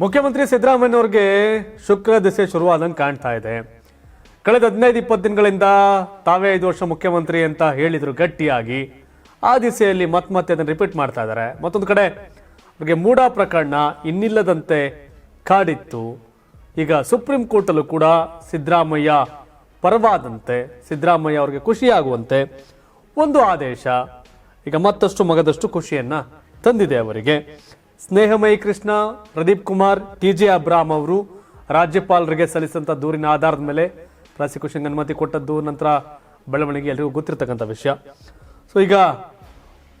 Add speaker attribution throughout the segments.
Speaker 1: ಮುಖ್ಯಮಂತ್ರಿ ಸಿದ್ದರಾಮಯ್ಯನವ್ರಿಗೆ ಶುಕ್ರ ದಿಸೆ ಶುರುವಾದಂಗೆ ಕಾಣ್ತಾ ಇದೆ. ಕಳೆದ ಹದಿನೈದು, ಇಪ್ಪತ್ತು ದಿನಗಳಿಂದ ತಾವೇ ಐದು ವರ್ಷ ಮುಖ್ಯಮಂತ್ರಿ ಅಂತ ಹೇಳಿದ್ರು ಗಟ್ಟಿಯಾಗಿ. ಆ ದಿಸೆಯಲ್ಲಿ ಮತ್ತೆ ಮತ್ತೆ ಅದನ್ನು ರಿಪೀಟ್ ಮಾಡ್ತಾ ಇದ್ದಾರೆ ಮತ್ತೊಂದು ಕಡೆ, ಅವ್ರಿಗೆ ಮೂಡಾ ಪ್ರಕರಣ ಇನ್ನಿಲ್ಲದಂತೆ ಕಾಡಿತ್ತು. ಈಗ ಸುಪ್ರೀಂ ಕೋರ್ಟಲ್ಲೂ ಕೂಡ ಸಿದ್ದರಾಮಯ್ಯ ಪರವಾದಂತೆ, ಸಿದ್ದರಾಮಯ್ಯ ಅವ್ರಿಗೆ ಖುಷಿಯಾಗುವಂತೆ ಒಂದು ಆದೇಶ. ಈಗ ಮತ್ತಷ್ಟು ಮಗದಷ್ಟು ಖುಷಿಯನ್ನ ತಂದಿದೆ ಅವರಿಗೆ. ಸ್ನೇಹಮಯಿ ಕೃಷ್ಣ, ಪ್ರದೀಪ್ ಕುಮಾರ್, ಟಿ ಜೆ ಅಬ್ರಾಮ್ ಅವರು ರಾಜ್ಯಪಾಲರಿಗೆ ಸಲ್ಲಿಸಿದಂಥ ದೂರಿನ ಆಧಾರದ ಮೇಲೆ ಪ್ರಾಸಿಕ್ಯೂಷನ್ಗೆ ಅನುಮತಿ ಕೊಟ್ಟದ್ದು, ನಂತರ ಬೆಳವಣಿಗೆ ಎಲ್ಲರಿಗೂ ಗೊತ್ತಿರತಕ್ಕಂಥ ವಿಷಯ. ಸೊ ಈಗ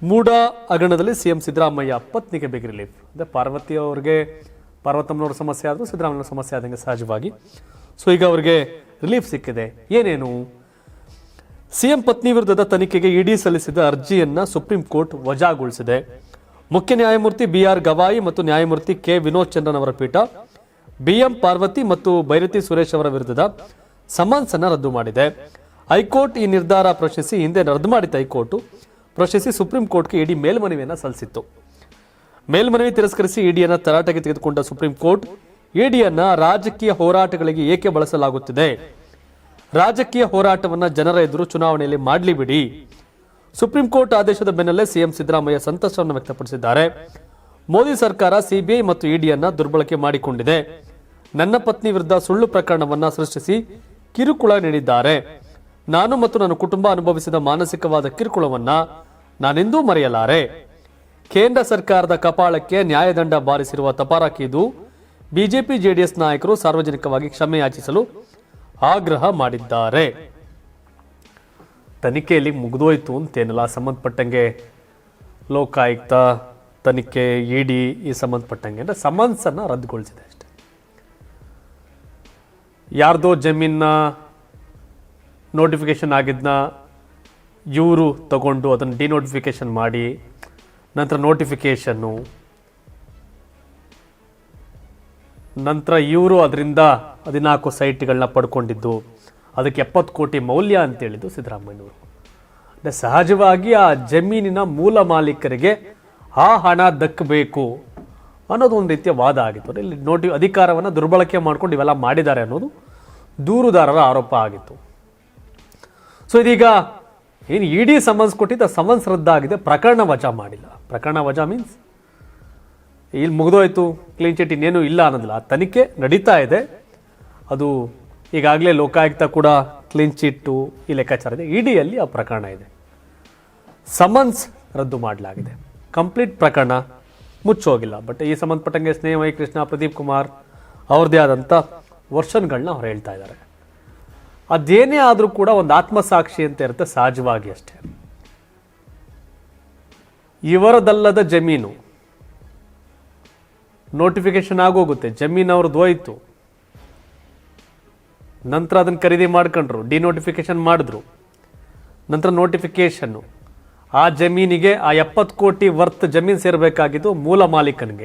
Speaker 1: ಮೂಡ ಹಗರಣದಲ್ಲಿ ಸಿ ಎಂ ಸಿದ್ದರಾಮಯ್ಯ ಪತ್ನಿಗೆ ಬಿಗ್ ರಿಲೀಫ್ ಅಂದರೆ ಪಾರ್ವತಿ ಅವ್ರಿಗೆ ಪಾರ್ವತಮ್ಮನವ್ರ ಸಮಸ್ಯೆ ಆದರೂ ಸಿದ್ದರಾಮಯ್ಯ ಸಮಸ್ಯೆ ಆದಂಗೆ ಸಹಜವಾಗಿ. ಸೊ ಈಗ ಅವರಿಗೆ ರಿಲೀಫ್ ಸಿಕ್ಕಿದೆ. ಏನೇನು? ಸಿಎಂ ಪತ್ನಿ ವಿರುದ್ಧದ ತನಿಖೆಗೆ ಇಡಿ ಸಲ್ಲಿಸಿದ ಅರ್ಜಿಯನ್ನ ಸುಪ್ರೀಂ ಕೋರ್ಟ್ ವಜಾಗೊಳಿಸಿದೆ. ಮುಖ್ಯ ನ್ಯಾಯಮೂರ್ತಿ ಬಿ ಆರ್ ಗವಾಯಿ ಮತ್ತು ನ್ಯಾಯಮೂರ್ತಿ ಕೆ ವಿನೋದ್ ಚಂದ್ರನ್ ಅವರ ಪೀಠ, ಬಿಎಂ ಪಾರ್ವತಿ ಮತ್ತು ಬೈರತಿ ಸುರೇಶ್ ಅವರ ವಿರುದ್ಧದ ಸಮನ್ಸ್ ಅನ್ನು ರದ್ದು ಮಾಡಿದೆ. ಹೈಕೋರ್ಟ್ ಈ ನಿರ್ಧಾರ ಪ್ರಶ್ನಿಸಿ ಹಿಂದೆ ರದ್ದು ಮಾಡಿತ್ತು ಹೈಕೋರ್ಟ್ ಪ್ರಶ್ನಿಸಿ ಸುಪ್ರೀಂ ಕೋರ್ಟ್ಗೆ ಇಡಿ ಮೇಲ್ಮನವಿಯನ್ನು ಸಲ್ಲಿಸಿತ್ತು. ಮೇಲ್ಮನವಿ ತಿರಸ್ಕರಿಸಿ ಇಡಿಯನ್ನು ತರಾಟೆಗೆ ತೆಗೆದುಕೊಂಡ ಸುಪ್ರೀಂ ಕೋರ್ಟ್ ಇಡಿಯನ್ನು ರಾಜಕೀಯ ಹೋರಾಟಗಳಿಗೆ ಏಕೆ ಬಳಸಲಾಗುತ್ತಿದೆ? ರಾಜಕೀಯ ಹೋರಾಟವನ್ನು ಜನರ ಎದುರು ಚುನಾವಣೆಯಲ್ಲಿ ಮಾಡಲಿ ಬಿಡಿ. ಸುಪ್ರೀಂ ಕೋರ್ಟ್ ಆದೇಶದ ಬೆನ್ನಲ್ಲೇ ಸಿಎಂ ಸಿದ್ದರಾಮಯ್ಯ ಸಂತಸವನ್ನು ವ್ಯಕ್ತಪಡಿಸಿದ್ದಾರೆ. ಮೋದಿ ಸರ್ಕಾರ ಸಿಬಿಐ ಮತ್ತು ಇಡಿಯನ್ನ ದುರ್ಬಳಕೆ ಮಾಡಿಕೊಂಡಿದೆ. ನನ್ನ ಪತ್ನಿ ವಿರುದ್ಧ ಸುಳ್ಳು ಪ್ರಕರಣವನ್ನ ಸೃಷ್ಟಿಸಿ ಕಿರುಕುಳ ನೀಡಿದ್ದಾರೆ. ನಾನು ಮತ್ತು ನನ್ನ ಕುಟುಂಬ ಅನುಭವಿಸಿದ ಮಾನಸಿಕವಾದ ಕಿರುಕುಳವನ್ನ ನಾನೆಂದೂ ಮರೆಯಲಾರೆ. ಕೇಂದ್ರ ಸರ್ಕಾರದ ಕಪಾಳಕ್ಕೆ ನ್ಯಾಯದಂಡ ಬಾರಿಸಿರುವ ತಪಾರಕಿದು ಬಿಜೆಪಿ ಜೆಡಿಎಸ್ ನಾಯಕರು ಸಾರ್ವಜನಿಕವಾಗಿ ಕ್ಷಮೆ ಯಾಚಿಸಲು ಆಗ್ರಹ ಮಾಡಿದ್ದಾರೆ. ತನಿಖೆಯಲ್ಲಿ ಮುಗಿದೋಯ್ತು ಅಂತೇನಲ್ಲ ಸಂಬಂಧಪಟ್ಟಂಗೆ ಲೋಕಾಯುಕ್ತ ತನಿಖೆ, ಇಡಿ ಈ ಸಂಬಂಧಪಟ್ಟಂಗೆ. ಅಂದರೆ ಸಮನ್ಸನ್ನು ರದ್ದುಗೊಳಿಸಿದೆ ಅಷ್ಟೇ. ಯಾರ್ದೋ ಜಮೀನ ನೋಟಿಫಿಕೇಶನ್ ಆಗಿದ್ದನ್ನ ಇವರು ತಗೊಂಡು ಅದನ್ನು ಡಿನೋಟಿಫಿಕೇಷನ್ ಮಾಡಿ, ನಂತರ ನೋಟಿಫಿಕೇಶನ್ನು ನಂತರ ಇವರು ಅದರಿಂದ ಹದಿನಾಲ್ಕು ಸೈಟ್ಗಳನ್ನ ಪಡ್ಕೊಂಡಿದ್ದು, ಅದಕ್ಕೆ ಎಪ್ಪತ್ತು ಕೋಟಿ ಮೌಲ್ಯ ಅಂತೇಳಿದ್ದು ಸಿದ್ದರಾಮಯ್ಯನವರು. ಸಹಜವಾಗಿ ಆ ಜಮೀನಿನ ಮೂಲ ಮಾಲೀಕರಿಗೆ ಆ ಹಣ ದಕ್ಕಬೇಕು ಅನ್ನೋದು ಒಂದು ರೀತಿಯ ವಾದ ಆಗಿತ್ತು. ಅಂದರೆ ಇಲ್ಲಿ ನೋಟಿ ಅಧಿಕಾರವನ್ನು ದುರ್ಬಳಕೆ ಮಾಡ್ಕೊಂಡು ಇವೆಲ್ಲ ಮಾಡಿದ್ದಾರೆ ಅನ್ನೋದು ದೂರುದಾರರ ಆರೋಪ ಆಗಿತ್ತು. ಸೊ ಇದೀಗ ಏನು ಇಡಿ ಸಮನ್ಸ್ ಕೊಟ್ಟಿದ್ದ ಸಮನ್ಸ್ ರದ್ದಾಗಿದೆ, ಪ್ರಕರಣ ವಜಾ ಮಾಡಿಲ್ಲ. ಪ್ರಕರಣ ವಜಾ ಮೀನ್ಸ್ ಇಲ್ಲಿ ಮುಗಿದೋಯ್ತು ಕ್ಲೀನ್ ಚಿಟ್ ಇನ್ನೇನು ಇಲ್ಲ ಅನ್ನೋದಿಲ್ಲ. ಆ ತನಿಖೆ ನಡೀತಾ ಇದೆ. ಅದು ಈಗಾಗಲೇ ಲೋಕಾಯುಕ್ತ ಕೂಡ ಕ್ಲೀನ್ ಚಿಟ್ಟು ಈ ಲೆಕ್ಕಾಚಾರ ಇದೆ. ಇಡಿಯಲ್ಲಿ ಆ ಪ್ರಕರಣ ಇದೆ. ಸಮನ್ಸ್ ರದ್ದು ಮಾಡಲಾಗಿದೆ. ಕಂಪ್ಲೀಟ್ ಪ್ರಕರಣ ಮುಚ್ಚೋಗಿಲ್ಲ ಬಟ್ ಈ ಸಂಬಂಧಪಟ್ಟಂಗೆ ಸ್ನೇಹಮಯಿ ಕೃಷ್ಣ ಪ್ರದೀಪ್ ಕುಮಾರ್ ಅವ್ರದ್ದೇ ಆದಂಥ ವರ್ಷನ್ಗಳನ್ನ ಅವ್ರು ಹೇಳ್ತಾ ಇದ್ದಾರೆ. ಅದೇನೇ ಆದರೂ ಕೂಡ ಒಂದು ಆತ್ಮಸಾಕ್ಷಿ ಅಂತ ಇರುತ್ತೆ ಸಹಜವಾಗಿ ಅಷ್ಟೇ. ಇವರದಲ್ಲದ ಜಮೀನು ನೋಟಿಫಿಕೇಶನ್ ಆಗೋಗುತ್ತೆ. ಜಮೀನು ಅವ್ರದ್ದು ಹೋಯ್ತು. ನಂತರ ಅದನ್ನು ಖರೀದಿ ಮಾಡ್ಕೊಂಡ್ರು ಡಿನೋಟಿಫಿಕೇಶನ್ ಮಾಡಿದ್ರು. ನಂತರ ನೋಟಿಫಿಕೇಶನ್ನು ಆ ಜಮೀನಿಗೆ ಆ ಎಪ್ಪತ್ತು ಕೋಟಿ ವರ್ತ್ ಜಮೀನು ಸೇರಬೇಕಾಗಿದ್ದು ಮೂಲ ಮಾಲೀಕನಿಗೆ.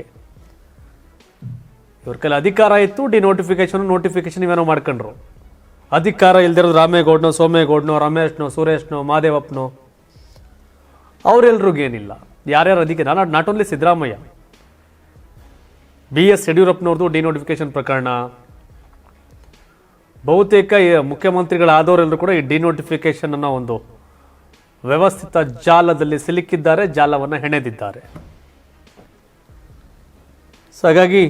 Speaker 1: ಇವ್ರ ಕೈಲಿ ಅಧಿಕಾರ ಇತ್ತು ಡಿ ನೋಟಿಫಿಕೇಶನ್ ಇವೇನೋ ಮಾಡ್ಕೊಂಡ್ರು. ಅಧಿಕಾರ ಇಲ್ದಿರೋದು ರಾಮೇಗೌಡನೋ, ಸೋಮೇಗೌಡನೋ, ರಮೇಶ್ನೋ, ಸುರೇಶ್ನೋ, ಮಾದೇವಪ್ಪನೋ ಅವರೆಲ್ರಿಗೇನಿಲ್ಲ ಯಾರ್ಯಾರು ಅಧಿಕಾರ ನಾನು not only Siddaramaiah. B S ಯಡಿಯೂರಪ್ಪನವ್ರದ್ದು denotification ಪ್ರಕರಣ ಬಹುತೇಕ ಮುಖ್ಯಮಂತ್ರಿಗಳಾದವರೆಲ್ಲರೂ ಕೂಡ ಈ ಡಿನೋಟಿಫಿಕೇಶನ್ ಅನ್ನೋ ಒಂದು ವ್ಯವಸ್ಥಿತ ಜಾಲದಲ್ಲಿ ಸಿಲುಕಿದ್ದಾರೆ, ಜಾಲವನ್ನು ಹೆಣೆದಿದ್ದಾರೆ. ಸೊ ಹಾಗಾಗಿ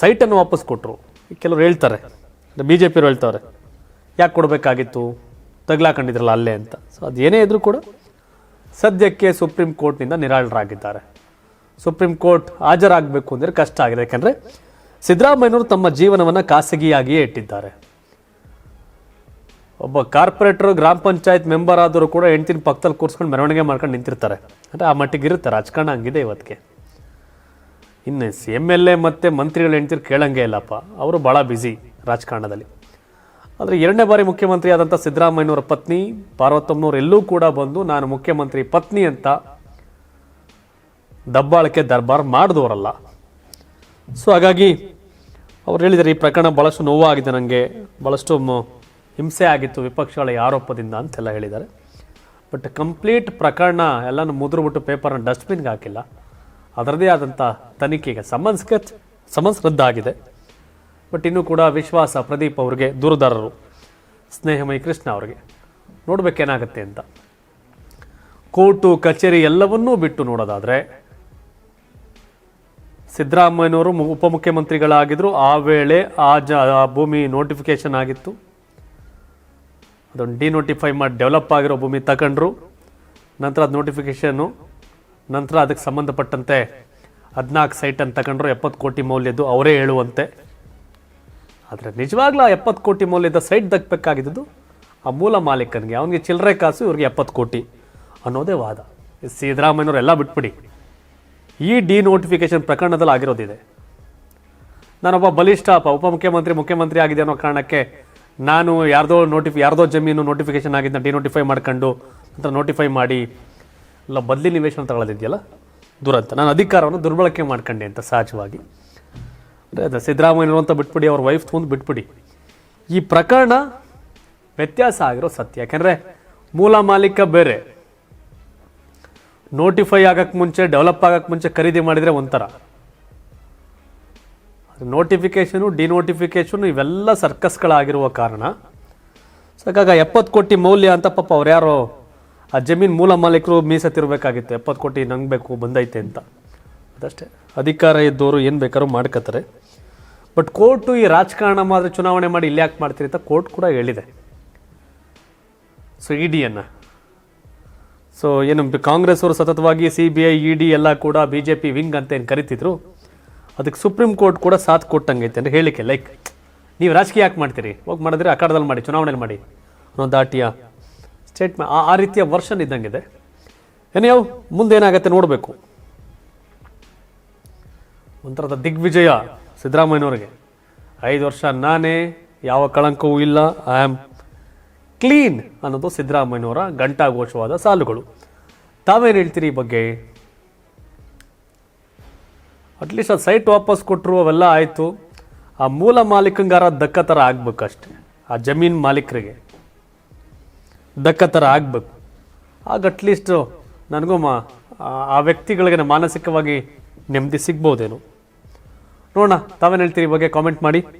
Speaker 1: ಸೈಟನ್ನು ವಾಪಸ್ ಕೊಟ್ಟರು ಕೆಲವರು ಹೇಳ್ತಾರೆ ಬಿ ಜೆ ಪಿಯವರು ಹೇಳ್ತಾರೆ, ಯಾಕೆ ಕೊಡಬೇಕಾಗಿತ್ತು? ತಗ್ಲಾಕೊಂಡಿದ್ರಲ್ಲ ಅಲ್ಲೇ ಅಂತ. ಸೊ ಅದೇನೇ ಇದ್ರೂ ಕೂಡ ಸದ್ಯಕ್ಕೆ ಸುಪ್ರೀಂ ಕೋರ್ಟ್ನಿಂದ ನಿರಾಳರಾಗಿದ್ದಾರೆ. ಸುಪ್ರೀಂ ಕೋರ್ಟ್ ಹಾಜರಾಗಬೇಕು ಅಂದರೆ ಕಷ್ಟ ಆಗಿದೆ. ಯಾಕಂದರೆ ಸಿದ್ದರಾಮಯ್ಯನವರು ತಮ್ಮ ಜೀವನವನ್ನು ಖಾಸಗಿಯಾಗಿಯೇ ಇಟ್ಟಿದ್ದಾರೆ. ಒಬ್ಬ ಕಾರ್ಪೊರೇಟರ್, ಗ್ರಾಮ ಪಂಚಾಯತ್ ಮೆಂಬರ್ ಆದರೂ ಕೂಡ ಹೆಂಡ್ತಿನ ಪಕ್ಕದಲ್ಲಿ ಕೂರ್ಸ್ಕೊಂಡು ಮೆರವಣಿಗೆ ಮಾಡ್ಕೊಂಡು ನಿಂತಿರ್ತಾರೆ. ಅಂದರೆ ಆ ಮಟ್ಟಿಗೆ ಇರುತ್ತೆ, ರಾಜಕಾರಣ ಹಂಗಿದೆ ಇವತ್ತಿಗೆ. ಇನ್ನು ಎಂ ಎಲ್ ಎ ಮತ್ತು ಮಂತ್ರಿಗಳು ಹೆಂಡ್ತಿರು ಕೇಳಂಗೆ ಇಲ್ಲಪ್ಪ. ಅವರು ಭಾಳ ಬ್ಯುಸಿ ರಾಜಕಾರಣದಲ್ಲಿ. ಆದರೆ ಎರಡನೇ ಬಾರಿ ಮುಖ್ಯಮಂತ್ರಿ ಆದಂಥ ಸಿದ್ದರಾಮಯ್ಯನವರ ಪತ್ನಿ, ಪಾರ್ವತಮ್ಮನವರು ಎಲ್ಲೂ ಕೂಡ ಬಂದು ನಾನು ಮುಖ್ಯಮಂತ್ರಿ ಪತ್ನಿ ಅಂತ ದಬ್ಬಾಳಿಕೆ ದರ್ಬಾರ್ ಮಾಡಿದವರಲ್ಲ. ಸೊ ಹಾಗಾಗಿ ಅವ್ರು ಹೇಳಿದ್ದಾರೆ ಈ ಪ್ರಕರಣ ಭಾಳಷ್ಟು ನೋವಾಗಿದೆ ನನಗೆ ಭಾಳಷ್ಟು ಹಿಂಸೆ ಆಗಿತ್ತು ವಿಪಕ್ಷಗಳ ಆರೋಪದಿಂದ ಅಂತೆಲ್ಲ ಹೇಳಿದ್ದಾರೆ ಬಟ್ ಕಂಪ್ಲೀಟ್ ಪ್ರಕರಣ ಎಲ್ಲನೂ ಮುದ್ರುಬಿಟ್ಟು ಪೇಪರ್ನ ಡಸ್ಟ್ಬಿನ್ಗೆ ಹಾಕಿಲ್ಲ. ಅದರದೇ ಆದಂಥ ತನಿಖೆಗೆ ಸಮನ್ಸ್ಗೆ ಸಮನ್ಸ್ ರದ್ದಾಗಿದೆ. ಬಟ್ ಇನ್ನೂ ಕೂಡ ವಿಶ್ವಾಸ ಪ್ರದೀಪ್ ಅವ್ರಿಗೆ ದೂರದಾರರು. ಸ್ನೇಹಮಯಿ ಕೃಷ್ಣ ಅವ್ರಿಗೆ. ನೋಡಬೇಕೇನಾಗತ್ತೆ ಅಂತ. ಕೋರ್ಟು, ಕಚೇರಿ ಎಲ್ಲವನ್ನೂ ಬಿಟ್ಟು ನೋಡೋದಾದ್ರೆ ಸಿದ್ದರಾಮಯ್ಯನವರು ಉಪಮುಖ್ಯಮಂತ್ರಿಗಳಾಗಿದ್ದರು ಆ ವೇಳೆ ಆ ಜ ಭೂಮಿ ನೋಟಿಫಿಕೇಶನ್ ಆಗಿತ್ತು. ಅದನ್ನು ಡಿನೋಟಿಫೈ ಮಾಡಿ ಡೆವಲಪ್ ಆಗಿರೋ ಭೂಮಿ ತಗೊಂಡ್ರು. ನಂತರ ಅದು ನೋಟಿಫಿಕೇಷನ್ನು ನಂತರ ಅದಕ್ಕೆ ಸಂಬಂಧಪಟ್ಟಂತೆ ಹದಿನಾಲ್ಕು ಸೈಟನ್ನು ತಗೊಂಡ್ರು. ಎಪ್ಪತ್ತು ಕೋಟಿ ಮೌಲ್ಯದ್ದು ಅವರೇ ಹೇಳುವಂತೆ. ಆದರೆ ನಿಜವಾಗ್ಲೂ ಎಪ್ಪತ್ತು ಕೋಟಿ ಮೌಲ್ಯದ ಸೈಟ್ ದಕ್ಕಬೇಕಾಗಿದ್ದು ಆ ಮೂಲ ಮಾಲೀಕನಿಗೆ. ಅವನಿಗೆ ಚಿಲ್ಲರೆ ಕಾಸು, ಇವ್ರಿಗೆ ಎಪ್ಪತ್ತು ಕೋಟಿ ಅನ್ನೋದೇ ವಾದ. ಸಿದ್ದರಾಮಯ್ಯನವ್ರು ಎಲ್ಲ ಬಿಟ್ಬಿಡಿ. ಈ ಡಿನೋಟಿಫಿಕೇಶನ್ ಪ್ರಕರಣದಲ್ಲಿ ಆಗಿರೋದಿದೆ. ನಾನೊಬ್ಬ ಬಲಿಷ್ಠ ಉಪಮುಖ್ಯಮಂತ್ರಿ ಮುಖ್ಯಮಂತ್ರಿ ಆಗಿದೆ ಅನ್ನೋ ಕಾರಣಕ್ಕೆ ನಾನು ಯಾರ್ದೋ ನೋಟಿಫಿ ಯಾರ್ದೋ ಜಮೀನು ನೋಟಿಫಿಕೇಶನ್ ಆಗಿದ್ದ ಡಿನೋಟಿಫೈ ಮಾಡ್ಕೊಂಡು ನಂತರ ನೋಟಿಫೈ ಮಾಡಿ, ಇಲ್ಲ, ಬದಲಿ ನಿವೇಶನ ತಗೊಳ್ಳೋದಿದೆಯಲ್ಲ ದುರಂತ. ನಾನು ಅಧಿಕಾರವನ್ನು ದುರ್ಬಳಕೆ ಮಾಡ್ಕೊಂಡೆ ಅಂತ ಸಹಜವಾಗಿ. ಅಂದ್ರೆ ಅದು ಸಿದ್ದರಾಮಯ್ಯನವರು ಅಂತ ಬಿಟ್ಬಿಡಿ, ಅವ್ರ ವೈಫ್ ತೊಂದು ಬಿಟ್ಬಿಡಿ. ಈ ಪ್ರಕರಣ ವ್ಯತ್ಯಾಸ ಆಗಿರೋ ಸತ್ಯ. ಯಾಕೆಂದರೆ ಮೂಲ ಮಾಲೀಕ ಬೇರೆ. ನೋಟಿಫೈ ಆಗಕ್ಕೆ ಮುಂಚೆ ಡೆವಲಪ್ ಆಗಕ್ಕೆ ಮುಂಚೆ ಖರೀದಿ ಮಾಡಿದರೆ ಒಂಥರ. ನೋಟಿಫಿಕೇಷನು ಡಿನೋಟಿಫಿಕೇಷನು ಇವೆಲ್ಲ ಸರ್ಕಸ್ಗಳಾಗಿರುವ ಕಾರಣ. ಸೊ ಹಾಗಾಗಿ ಎಪ್ಪತ್ತು ಕೋಟಿ ಮೌಲ್ಯ ಅಂತ ಪಾಪ ಅವ್ರು ಯಾರೋ, ಆ ಜಮೀನು ಮೂಲ ಮಾಲೀಕರು ಮೀಸತ್ತಿರಬೇಕಾಗಿತ್ತು. ಎಪ್ಪತ್ತು ಕೋಟಿ ನಂಗೆ ಬೇಕು, ಬಂದೈತೆ ಅಂತ. ಅದಷ್ಟೇ. ಅಧಿಕಾರ ಇದ್ದವರು ಏನು ಬೇಕಾದ್ರೂ ಮಾಡ್ಕೋತಾರೆ ಬಟ್ ಕೋರ್ಟು ಈ ರಾಜಕಾರಣ ಮಾತ್ರ ಚುನಾವಣೆ ಮಾಡಿ ಇಲ್ಲಿ ಯಾಕೆ ಮಾಡ್ತೀರಿ ಅಂತ ಕೋರ್ಟ್ ಕೂಡ ಹೇಳಿದೆ. ಸೊ ಇ ಡಿಯನ್ನು ಸೊ ಏನು ಕಾಂಗ್ರೆಸ್ ಅವರು ಸತತವಾಗಿ C B I E D ಎಲ್ಲ ಕೂಡ ಬಿ ಜೆ ಪಿ ವಿಂಗ್ ಅಂತ ಏನು ಕರಿತಿದ್ರು. ಅದಕ್ಕೆ ಸುಪ್ರೀಂ ಕೋರ್ಟ್ ಕೂಡ ಸಾಥ್ ಕೊಟ್ಟಂಗೈತೆ ಅಂದರೆ ಹೇಳಿಕೆ ಲೈಕ್ ನೀವು ರಾಜಕೀಯ ಯಾಕೆ ಮಾಡ್ತೀರಿ? ಹೋಗಿ ಮಾಡಿದ್ರೆ ಅಖಾಡದಲ್ಲಿ ಮಾಡಿ ಚುನಾವಣೆಯಲ್ಲಿ ಮಾಡಿ ಅನ್ನೋ ದಾಟಿಯ ಸ್ಟೇಟ್ಮೆಂಟ್ ಆ ರೀತಿಯ ವರ್ಷನ್ ಇದ್ದಂಗಿದೆ. ಏನು ಮುಂದೆ ಏನಾಗುತ್ತೆ ನೋಡಬೇಕು. ಒಂಥರದ ದಿಗ್ವಿಜಯ ಸಿದ್ದರಾಮಯ್ಯನವ್ರಿಗೆ. ಐದು ವರ್ಷ ನಾನೇ, ಯಾವ ಕಳಂಕವೂ ಇಲ್ಲ ಐ ಆಮ್ ಕ್ಲೀನ್ ಅನ್ನೋದು ಸಿದ್ದರಾಮಯ್ಯನವರ ಘಂಟಾಘೋಷವಾದ ಸಾಲುಗಳು. ತಾವೇನು ಹೇಳ್ತೀರಿ ಈ ಬಗ್ಗೆ? ಅಟ್ಲೀಸ್ಟ್ ಅದು ಸೈಟ್ ವಾಪಸ್ ಕೊಟ್ಟರು ಅವೆಲ್ಲ ಆಯಿತು. ಆ ಮೂಲ ಮಾಲೀಕಂಗಾರ ದಕ್ಕ ಥರ ಆಗ್ಬೇಕಷ್ಟೆ. ಆ ಜಮೀನು ಮಾಲೀಕರಿಗೆ ದಕ್ಕ ಥರ ಆಗ್ಬೇಕು. ಆಗ ಅಟ್ಲೀಸ್ಟ್ ನನಗೂ ಮಾ ಆ- ಆ ವ್ಯಕ್ತಿಗಳಿಗೆ ಮಾನಸಿಕವಾಗಿ ನೆಮ್ಮದಿ ಸಿಗ್ಬೋದೇನು. ನೋಡೋಣ, ತಾವೇನು ಹೇಳ್ತೀರಿ ಈ ಬಗ್ಗೆ ಕಾಮೆಂಟ್ ಮಾಡಿ.